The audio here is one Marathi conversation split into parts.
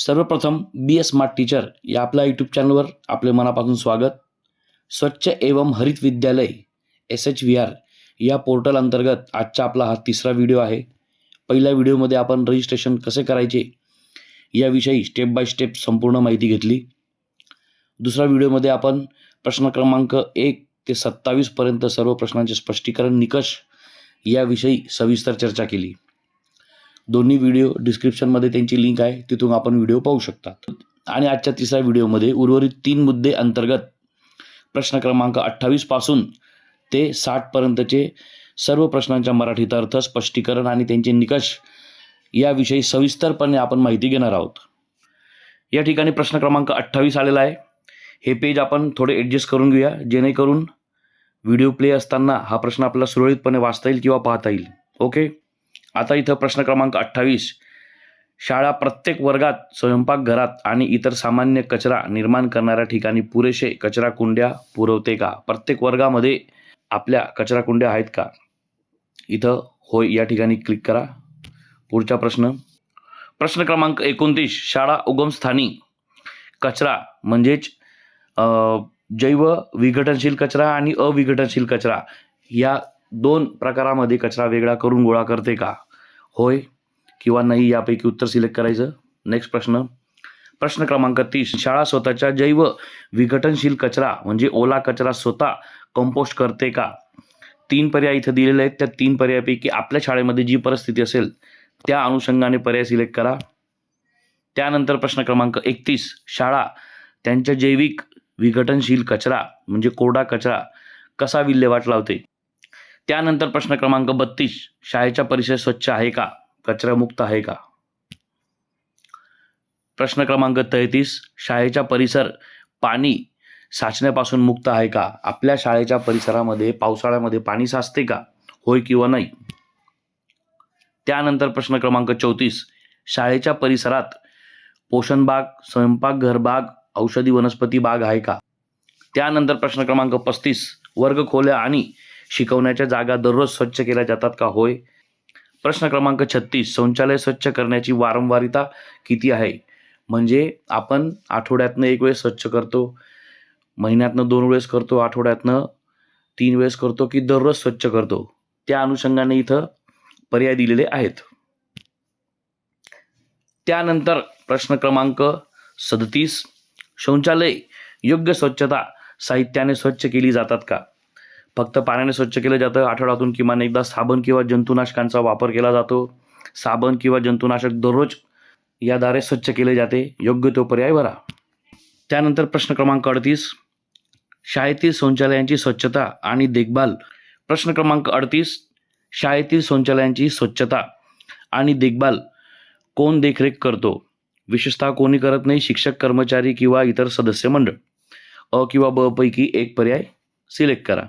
सर्वप्रथम बी ए स्मार्ट टीचर या आपल्या यूट्यूब चॅनलवर आपले मनापासून स्वागत. स्वच्छ एवं हरित विद्यालय एस एच व्ही आर या पोर्टल अंतर्गत आजचा आपला हा तिसरा व्हिडिओ आहे. पहिल्या व्हिडिओमध्ये आपण रजिस्ट्रेशन कसे करायचे याविषयी स्टेप बाय स्टेप संपूर्ण माहिती घेतली. दुसऱ्या व्हिडिओमध्ये आपण प्रश्न क्रमांक एक ते सत्तावीसपर्यंत सर्व प्रश्नांचे स्पष्टीकरण निकष याविषयी सविस्तर चर्चा केली. दोन्ही व्हिडिओ डिस्क्रिप्शनमध्ये त्यांची लिंक आहे तिथून आपण व्हिडिओ पाहू शकता. आणि आजच्या तिसऱ्या व्हिडिओमध्ये उर्वरित तीन मुद्दे अंतर्गत प्रश्न क्रमांक अठ्ठावीसपासून ते साठपर्यंतचे सर्व प्रश्नांच्या मराठीत अर्थ स्पष्टीकरण आणि त्यांचे निकष याविषयी सविस्तरपणे आपण माहिती घेणार आहोत. या ठिकाणी प्रश्न क्रमांक अठ्ठावीस आलेला आहे. हे पेज आपण थोडे ॲडजस्ट करून घेऊया जेणेकरून व्हिडिओ प्ले असताना हा प्रश्न आपल्याला सुरळीतपणे वाचता येईल किंवा पाहता येईल. ओके आता इथं प्रश्न क्रमांक अठ्ठावीस. शाळा प्रत्येक वर्गात स्वयंपाकघरात आणि इतर सामान्य कचरा निर्माण करणाऱ्या ठिकाणी पुरेसे कचरा कुंड्या पुरवते का? प्रत्येक वर्गामध्ये आपल्या कचरा कुंड्या आहेत का? इथं होय या ठिकाणी क्लिक करा. पुढचा प्रश्न. प्रश्न क्रमांक एकोणतीस. शाळा उगमस्थानी कचरा म्हणजेच जैव विघटनशील कचरा आणि अविघटनशील कचरा या दोन प्रकारामध्ये कचरा वेगळा करून गोळा करते का? होय किंवा नाही यापैकी उत्तर सिलेक्ट करायचं? नेक्स्ट प्रश्न. प्रश्न क्रमांक तीस. शाळा स्वतःच्या जैव विघटनशील कचरा म्हणजे ओला कचरा स्वतः कंपोस्ट करते का? तीन पर्याय इथं दिलेले आहेत. त्या तीन पर्यायापैकी आपल्या शाळेमध्ये जी परिस्थिती असेल त्या अनुषंगाने पर्याय सिलेक्ट करा. त्यानंतर प्रश्न क्रमांक एकतीस. शाळा त्यांच्या जैविक विघटनशील कचरा म्हणजे कोरडा कचरा कसा विल्हेवाट लावते? त्यानंतर प्रश्न क्रमांक बत्तीस. शाळेचा परिसर स्वच्छ आहे का? कचरामुक्त आहे का? प्रश्न क्रमांक तेहतीस. शाळेचा परिसर पाणी साचण्यापासून मुक्त आहे का? आपल्या शाळेच्या परिसरामध्ये पावसाळ्यामध्ये पाणी साचते का? होय किंवा नाही? त्यानंतर प्रश्न क्रमांक चौतीस. शाळेच्या परिसरात पोषण बाग स्वयंपाकघर बाग औषधी वनस्पती बाग आहे का? त्यानंतर प्रश्न क्रमांक पस्तीस. वर्गखोल्या आणि शिकवण्याच्या जागा दररोज स्वच्छ केल्या जातात का? होय. प्रश्न क्रमांक छत्तीस. शौचालय स्वच्छ करण्याची वारंवारिता किती आहे? म्हणजे आपण आठवड्यातनं एक वेळेस स्वच्छ करतो महिन्यातनं दोन वेळेस करतो आठवड्यातनं तीन वेळेस करतो की दररोज स्वच्छ करतो? त्या अनुषंगाने इथं पर्याय दिलेले आहेत. त्यानंतर प्रश्न क्रमांक सदतीस. शौचालय योग्य स्वच्छता साहित्याने स्वच्छ केली जातात का? फक्त पाण्याने स्वच्छ केलं जातं. आठवड्यातून किमान एकदा साबण किंवा जंतुनाशकांचा वापर केला जातो. साबण किंवा जंतुनाशक दररोज याद्वारे स्वच्छ केले जाते. योग्य तो पर्याय भरा त्यानंतर प्रश्न क्रमांक अडतीस. शाळेतील शौचालयांची स्वच्छता आणि देखभाल. प्रश्न क्रमांक अडतीस. शाळेतील शौचालयांची स्वच्छता आणि देखभाल कोण देखरेख करतो? विशेषतः कोणी करत नाही शिक्षक कर्मचारी किंवा इतर सदस्य मंडळ. अ किंवा ब पैकी एक पर्याय सिलेक्ट करा.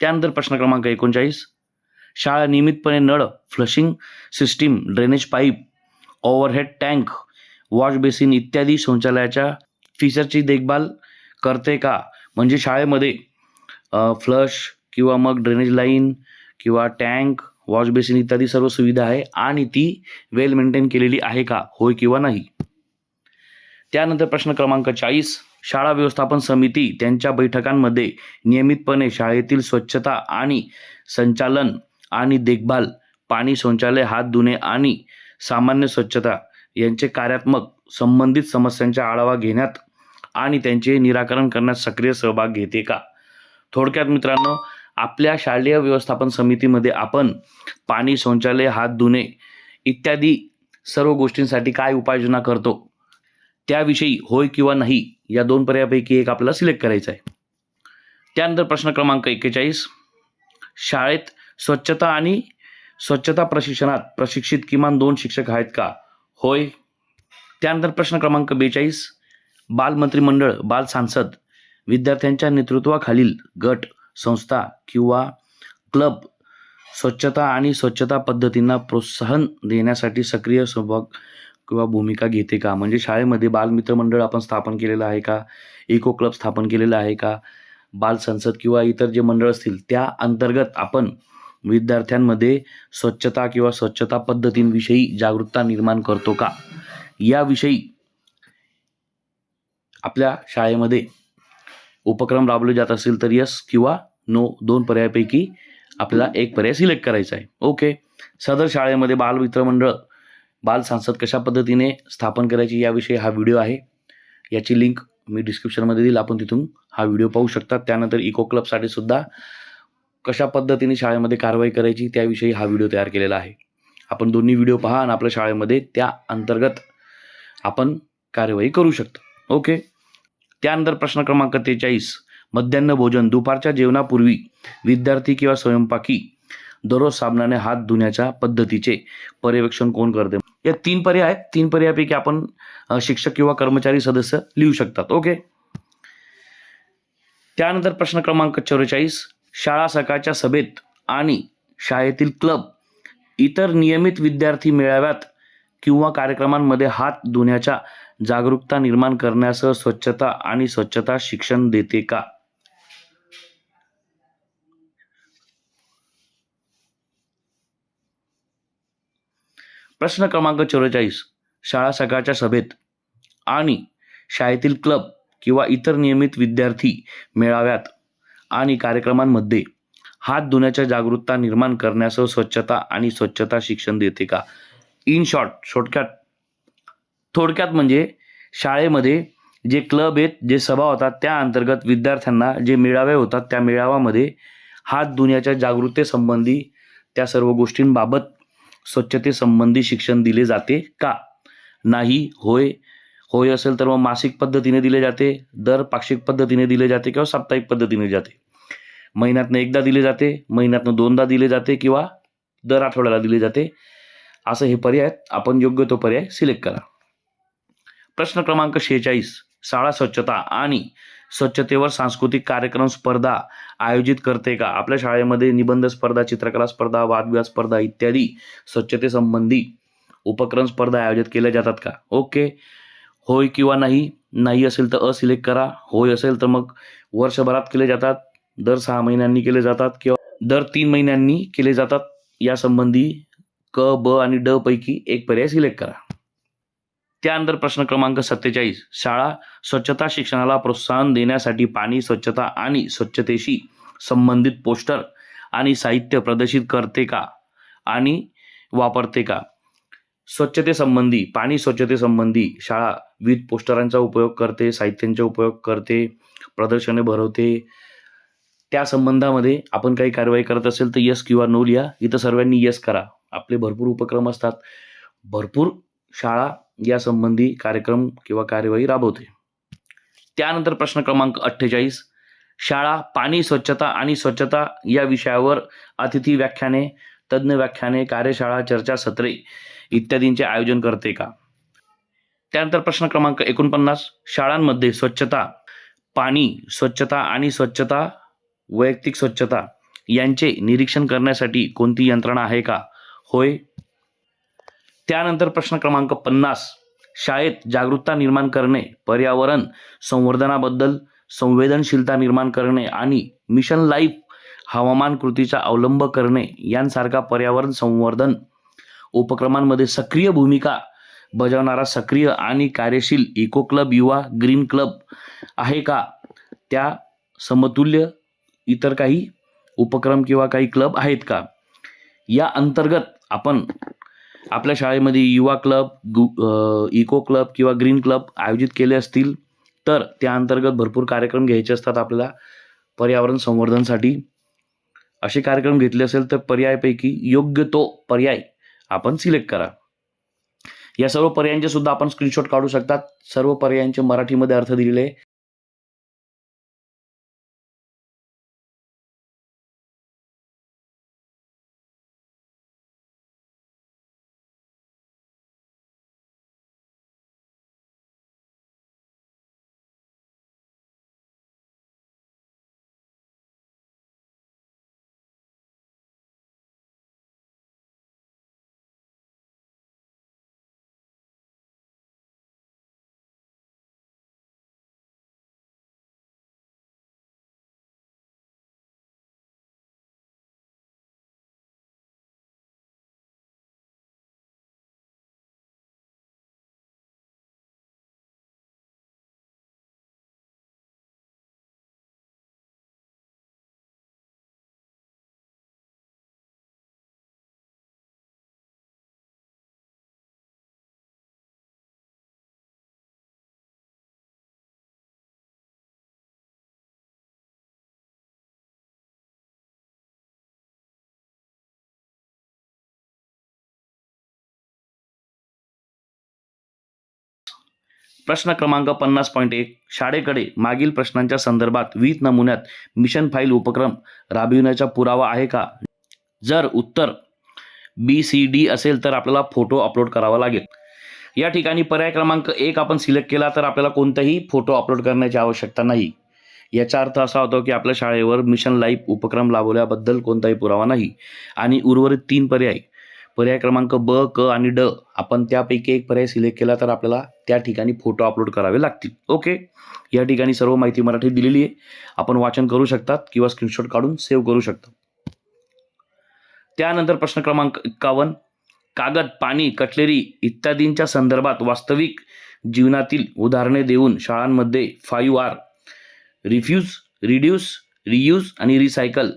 त्यानंतर प्रश्न क्रमांक एकोणचाळीस. शाळा नियमितपणे नळ flushing system drainage pipe overhead tank wash basin इत्यादी शौचालयाच्या फीचरची देखभाल करते का? म्हणजे शाळेमध्ये फ्लश किंवा मग ड्रेनेज लाईन किंवा टँक वॉश बेसिन इत्यादी सर्व सुविधा आहे आणि ती वेल मेंटेन केलेली आहे का? होय किंवा नाही? त्यानंतर प्रश्न क्रमांक चाळीस. शाळा व्यवस्थापन समिती त्यांच्या बैठकांमध्ये नियमितपणे शाळेतील स्वच्छता आणि संचालन आणि देखभाल पाणी शौचालय हात धुणे आणि सामान्य स्वच्छता यांचे कार्यात्मक संबंधित समस्यांचा आढावा घेण्यात आणि त्यांचे निराकरण करण्यात सक्रिय सहभाग घेते का? थोडक्यात मित्रांनो आपल्या शालेय व्यवस्थापन समितीमध्ये आपण पाणी शौचालय हात धुणे इत्यादी सर्व गोष्टींसाठी काय उपाययोजना करतो? त्याविषयी होय किंवा नाही या दोन पर्यायापैकी एक आपल्याला सिलेक्ट करायचं आहे. त्यानंतर प्रश्न क्रमांक एक्केचाळीस. शाळेत स्वच्छता आणि स्वच्छता प्रशिक्षणात प्रशिक्षित किमान दोन शिक्षक आहेत का? होय. त्यानंतर प्रश्न क्रमांक बेचाळीस. बालमंत्रिमंडळ बाल सांसद विद्यार्थ्यांच्या नेतृत्वाखालील गट संस्था किंवा क्लब स्वच्छता आणि स्वच्छता पद्धतींना प्रोत्साहन देण्यासाठी सक्रिय सहभाग किंवा भूमिका घेते का? म्हणजे शाळेमध्ये बालमित्र मंडळ आपण स्थापन केलेलं आहे का? इको क्लब स्थापन केलेलं आहे का? बाल संसद किंवा इतर जे मंडळ असतील त्या अंतर्गत आपण विद्यार्थ्यांमध्ये स्वच्छता किंवा स्वच्छता पद्धतींविषयी जागरूकता निर्माण करतो का? याविषयी आपल्या शाळेमध्ये उपक्रम राबवले जात असेल तर यस किंवा नो दोन पर्यायापैकी आपल्याला एक पर्याय सिलेक्ट करायचा आहे. ओके सदर शाळेमध्ये बाल मित्रमंडळ बाल सांसद कशा पद्धतीने स्थापन करायची याविषयी हा व्हिडिओ आहे. याची लिंक मी डिस्क्रिप्शनमध्ये देईल. आपण तिथून हा व्हिडिओ पाहू शकता. त्यानंतर इको क्लबसाठी सुद्धा कशा पद्धतीने शाळेमध्ये कारवाई करायची त्याविषयी हा व्हिडिओ तयार केलेला आहे. आपण दोन्ही व्हिडिओ पहा आणि आपल्या शाळेमध्ये त्या अंतर्गत आपण कार्यवाही करू शकतो. ओके? त्यानंतर प्रश्न क्रमांक त्रेचाळीस. मध्यान्ह भोजन दुपारच्या जेवणापूर्वी विद्यार्थी किंवा स्वयंपाकी दररोज साबणाने हात धुण्याच्या पद्धतीचे पर्यवेक्षण कोण करते? या तीन पर्याय आहेत तीन पर्यायापैकी आपण शिक्षक किंवा कर्मचारी सदस्य लिहू शकतात. ओके? त्यानंतर प्रश्न क्रमांक चौवेचाळीस शाळा सकाळच्या सभेत आणि शाळेतील क्लब इतर नियमित विद्यार्थी मेळाव्यात किंवा कार्यक्रमांमध्ये हात धुण्याच्या जागरूकता निर्माण करण्यासह स्वच्छता आणि स्वच्छता शिक्षण देते का? प्रश्न क्रमांक चौवेचाळीस शाळा सकाळच्या सभेत. आणि शाळेतील क्लब किंवा इतर नियमित विद्यार्थी मेळाव्यात आणि कार्यक्रमांमध्ये हात धुण्याच्या जागरूकता निर्माण करण्यासह स्वच्छता आणि स्वच्छता शिक्षण देते का? इन शॉर्ट शॉर्टकट थोडक्यात म्हणजे शाळेमध्ये जे क्लब आहेत जे सभा होतात त्या अंतर्गत विद्यार्थ्यांना जे मेळावे होतात त्या मेळाव्यामध्ये हात धुण्याच्या जागृतेसंबंधी त्या सर्व गोष्टींबाबत स्वच्छतेसंबंधी शिक्षण दिले जाते का? नाही होय. होय असेल तर मग मासिक पद्धतीने दिले जाते दर पाक्षिक पद्धतीने दिले जाते किंवा साप्ताहिक पद्धतीने जाते. महिन्यातनं एकदा दिले जाते महिन्यातनं दोनदा दिले जाते किंवा दर आठवड्याला दिले जाते. असं हे पर्याय आपण योग्य तो पर्याय सिलेक्ट करा. प्रश्न क्रमांक शेहेचाळीस शाळा स्वच्छता आणि स्वच्छतेवर सांस्कृतिक कार्यक्रम स्पर्धा आयोजित करते का? आपल्या शाळेमध्ये निबंध स्पर्धा चित्रकला स्पर्धा वादविवाद स्पर्धा इत्यादी स्वच्छतेसंबंधी उपक्रम स्पर्धा आयोजित केल्या जातात का? ओके. होय किंवा नाही? नाही असेल तर असिलेक्ट करा. होय असेल तर मग वर्षभरात केले जातात. दर सहा महिन्यांनी केले जातात किंवा दर तीन महिन्यांनी केले जातात. यासंबंधी क ब आणि ड पैकी एक पर्याय सिलेक्ट करा. त्यानंतर प्रश्न क्रमांक सत्तेचाळीस. शाळा स्वच्छता शिक्षणाला प्रोत्साहन देण्यासाठी पाणी स्वच्छता आणि स्वच्छतेशी संबंधित पोस्टर आणि साहित्य प्रदर्शित करते का? आणि वापरते का? स्वच्छतेसंबंधी पाणी स्वच्छतेसंबंधी शाळा विविध पोस्टरांचा उपयोग करते साहित्यांचा उपयोग करते प्रदर्शने भरवते. त्या संबंधामध्ये आपण काही कारवाई करत असेल तर यस किंवा नो लिहा. इथं सर्वांनी यस करा. आपले भरपूर उपक्रम असतात. भरपूर शाळा यासंबंधी कार्यक्रम किंवा कार्यवाही राबवते. त्यानंतर प्रश्न क्रमांक अठ्ठेचाळीस शाळा पाणी स्वच्छता आणि स्वच्छता या विषयावर अतिथी व्याख्याने तज्ज्ञ व्याख्याने कार्यशाळा चर्चासत्रे इत्यादींचे आयोजन करते का? त्यानंतर प्रश्न क्रमांक एकोणपन्नास शाळांमध्ये स्वच्छता पाणी स्वच्छता आणि स्वच्छता वैयक्तिक स्वच्छता यांचे निरीक्षण करण्यासाठी कोणती यंत्रणा आहे का? होय त्यानंतर प्रश्न क्रमांक पन्नास. शाळेत जागरूकता निर्माण करणे पर्यावरण संवर्धनाबद्दल संवेदनशीलता निर्माण करणे आणि मिशन लाईफ हवामान कृतीचा अवलंब करणे यांसारखा पर्यावरण संवर्धन उपक्रमांमध्ये सक्रिय भूमिका बजावणारा सक्रिय आणि कार्यशील इको क्लब युवा ग्रीन क्लब आहे का? त्या समतुल्य इतर काही उपक्रम किंवा काही क्लब आहेत का? या अंतर्गत आपण आपल्या शाळेमध्ये युवा क्लब गु अ, इको क्लब किंवा ग्रीन क्लब आयोजित केले असतील तर त्या अंतर्गत भरपूर कार्यक्रम घ्यायचे असतात आपल्याला पर्यावरण संवर्धनसाठी. असे कार्यक्रम घेतले असेल तर पर्यायपैकी योग्य तो पर्याय आपण सिलेक्ट करा. या सर्व पर्यायांचे सुद्धा आपण स्क्रीनशॉट काढू शकतात. सर्व पर्यायांचे मराठीमध्ये अर्थ दिलेले प्रश्न क्रमांक पन्नास पॉईंट एक. शाळेकडे मागील प्रश्नांच्या संदर्भात विविध नमुन्यात मिशन फाईल उपक्रम राबविण्याचा पुरावा आहे का? जर उत्तर बी सी डी असेल तर आपल्याला फोटो अपलोड करावा लागेल. या ठिकाणी पर्याय क्रमांक एक आपण सिलेक्ट केला तर आपल्याला कोणताही फोटो अपलोड करण्याची आवश्यकता नाही. याचा अर्थ असा होतो की आपल्या शाळेवर मिशन लाईफ उपक्रम राबवल्याबद्दल कोणताही पुरावा नाही आणि उर्वरित तीन पर्याय पर्याय क्रमांक ब क आणि ड आपण त्यापैकी एक पर्याय सिलेक्ट केला तर आपल्याला त्या ठिकाणी फोटो अपलोड करावे लागतील. ओके? या ठिकाणी सर्व माहिती मराठीत दिलेली आहे. आपण वाचन करू शकतात किंवा स्क्रीनशॉट काढून सेव्ह करू शकता. त्यानंतर प्रश्न क्रमांक एक्कावन्न कागद पाणी कटलेरी इत्यादींच्या संदर्भात वास्तविक जीवनातील उदाहरणे देऊन शाळांमध्ये five R refuse reduce reuse आणि रिसायकल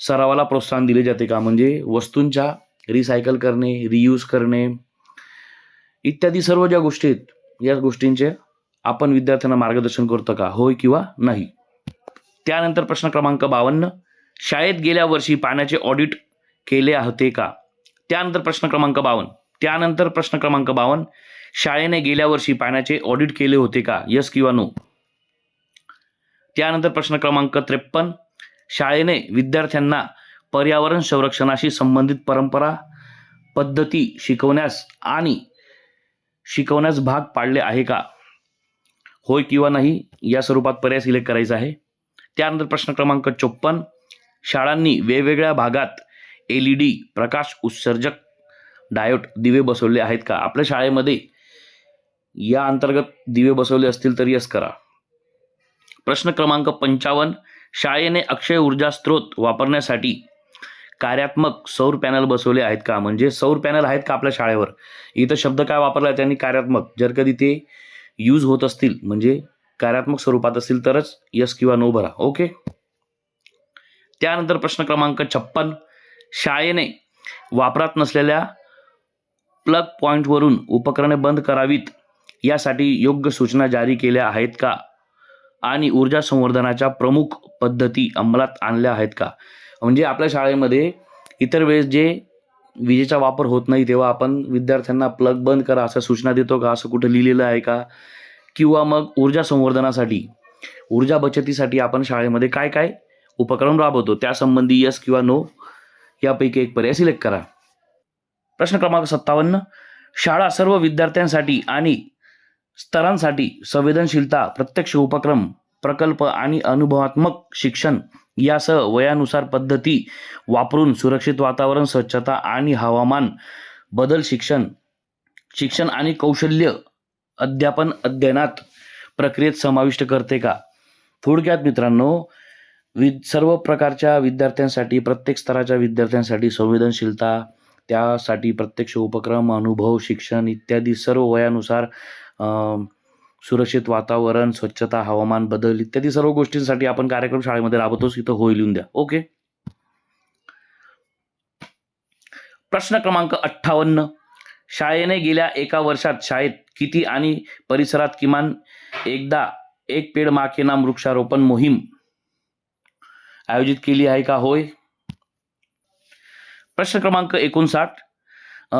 सरावाला प्रोत्साहन दिले जाते का? म्हणजे वस्तूंच्या रिसायकल करणे रियूज करणे. इत्यादी सर्व ज्या गोष्टी आहेत या गोष्टींचे आपण विद्यार्थ्यांना मार्गदर्शन करतो का? होय किंवा नाही? त्यानंतर प्रश्न क्रमांक बावन्न शाळेत गेल्या वर्षी पाण्याचे ऑडिट केले होते का? त्यानंतर प्रश्न क्रमांक बावन्न. त्यानंतर प्रश्न क्रमांक बावन्न शाळेने गेल्या वर्षी पाण्याचे ऑडिट केले होते का? यस किंवा नो त्यानंतर प्रश्न क्रमांक त्रेपन्न शाळेने विद्यार्थ्यांना पर्यावरण संरक्षणाशी संबंधित परंपरा पद्धती शिकवण्यास आणि शिकवण्यास भाग पाडले आहे का? होय किंवा नाही या स्वरूपात पर्याय सिलेक्ट करायचा आहे. त्यानंतर प्रश्न क्रमांक चोपन्न शाळांनी वेगवेगळ्या भागात एल ई डी प्रकाश उत्सर्जक डायोट दिवे बसवले आहेत का? आपल्या शाळेमध्ये या अंतर्गत दिवे बसवले असतील तर यस करा. प्रश्न क्रमांक पंचावन्न शाळेने अक्षय ऊर्जा स्रोत वापरण्यासाठी कार्यात्मक सौर पॅनल बसवले आहेत का? म्हणजे सौर पॅनल आहेत का आपल्या शाळेवर? इथं शब्द काय वापरला त्यांनी? कार्यात्मक. जर कधी ते यूज होत असतील म्हणजे कार्यात्मक स्वरूपात असतील तरच यस किंवा नो भरा. ओके त्यानंतर प्रश्न क्रमांक छप्पन. शाळेने वापरात नसलेल्या प्लग पॉईंटवरून उपकरणे बंद करावीत यासाठी योग्य सूचना जारी केल्या आहेत का? आणि ऊर्जा संवर्धनाच्या प्रमुख पद्धती अंमलात आणल्या आहेत का? म्हणजे आपल्या शाळेमध्ये इतर वेळेस जे विजेचा वापर होत नाही तेव्हा आपण विद्यार्थ्यांना प्लग बंद करा असं सूचना देतो का असं कुठं लिहिलेलं आहे का? किंवा मग ऊर्जा संवर्धनासाठी ऊर्जा बचतीसाठी आपण शाळेमध्ये काय काय उपक्रम राबवतो? त्यासंबंधी यस किंवा नो यापैकी एक पर्याय सिलेक्ट करा. प्रश्न क्रमांक सत्तावन्न शाळा सर्व विद्यार्थ्यांसाठी आणि स्तरांसाठी संवेदनशीलता प्रत्यक्ष उपक्रम प्रकल्प आणि अनुभवात्मक शिक्षण यासह वयानुसार पद्धती वापरून सुरक्षित वातावरण स्वच्छता आणि हवामान बदल शिक्षण शिक्षण आणि कौशल्य अध्यापन अध्ययनात प्रक्रियेत समाविष्ट करते का? थोडक्यात मित्रांनो वि सर्व प्रकारच्या विद्यार्थ्यांसाठी प्रत्येक स्तराच्या विद्यार्थ्यांसाठी संवेदनशीलता त्यासाठी प्रत्यक्ष उपक्रम अनुभव शिक्षण इत्यादी सर्व वयानुसार सुरक्षित वातावरण स्वच्छता हवामान बदल इत्यादी सर्व गोष्टींसाठी आपण कार्यक्रम शाळेमध्ये राबवतोच इथं होईल लिहून द्या. ओके प्रश्न क्रमांक अठ्ठावन्न. शाळेने गेल्या एका वर्षात शाळेत किती आणि परिसरात किमान एकदा एक पेड माके नाम वृक्षारोपण मोहीम आयोजित केली आहे का? होय. प्रश्न क्रमांक एकोणसाठ.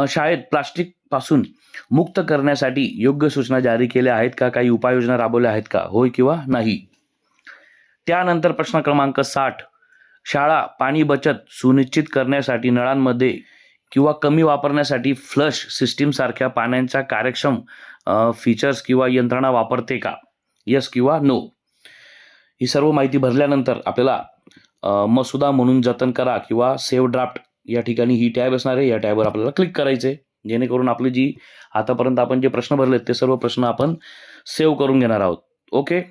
शाळेत प्लास्टिकपासून मुक्त करण्यासाठी योग्य सूचना जारी केल्या आहेत का? काही उपाययोजना राबवल्या आहेत का? होय किंवा नाही? त्यानंतर प्रश्न क्रमांक साठ. शाळा पाणी बचत सुनिश्चित करण्यासाठी नळांमध्ये किंवा कमी वापरण्यासाठी फ्लश सिस्टीम सारख्या पाण्याच्या कार्यक्षम फीचर्स किंवा यंत्रणा वापरते का? यस किंवा नो ही सर्व माहिती भरल्यानंतर आपल्याला मसुदा म्हणून जतन करा किंवा सेव्ह ड्राफ्ट या ठिकाणी ही टॅब असणार आहे. या टॅबवर आपल्याला क्लिक करायचे जेणेकरून आपली जी आतापर्यंत आपण जे प्रश्न भरलेत ते सर्व प्रश्न आपण सेव्ह करून घेणार आहोत. ओके?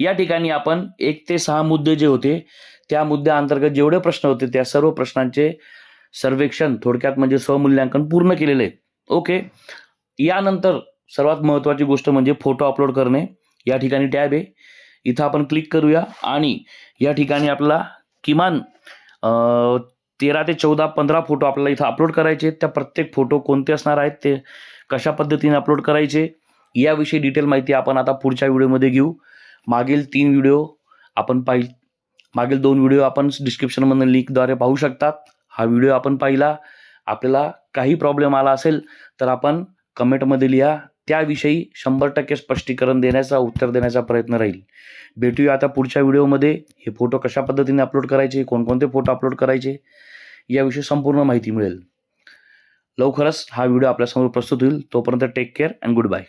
या ठिकाणी आपण एक ते सहा मुद्दे जे होते त्या मुद्द्याअंतर्गत जेवढे प्रश्न होते त्या सर्व प्रश्नांचे सर्वेक्षण थोडक्यात म्हणजे स्वमूल्यांकन पूर्ण केलेले आहे ओके? यानंतर सर्वात महत्त्वाची गोष्ट म्हणजे फोटो अपलोड करणे. या ठिकाणी टॅब आहे. इथं आपण क्लिक करूया आणि या ठिकाणी आपला किमान अं, तेरा ते चौदा पंधरा फोटो आपल्याला इथं अपलोड करायचे. आहेत. त्या प्रत्येक फोटो कोणते असणार आहेत ते कशा पद्धतीने अपलोड करायचे याविषयी डिटेल माहिती आपण आता पुढच्या व्हिडिओमध्ये घेऊ. मागील तीन व्हिडिओ आपण पाहि मागील दोन व्हिडिओ आपण डिस्क्रिप्शनमधून लिंकद्वारे पाहू शकतात. हा व्हिडिओ आपण पाहिला. आपल्याला काही प्रॉब्लेम आला असेल तर आपण कमेंटमध्ये लिहा. त्याविषयी शंभर टक्के स्पष्टीकरण देण्याचा उत्तर देण्याचा प्रयत्न राहील. भेटूया आता पुढच्या व्हिडिओमध्ये. हे फोटो कशा पद्धतीने अपलोड करायचे कोणकोणते फोटो अपलोड करायचे याविषयी संपूर्ण माहिती मिळेल. लवकरच हा व्हिडिओ आपल्यासमोर प्रस्तुत होईल. तोपर्यंत take care and good bye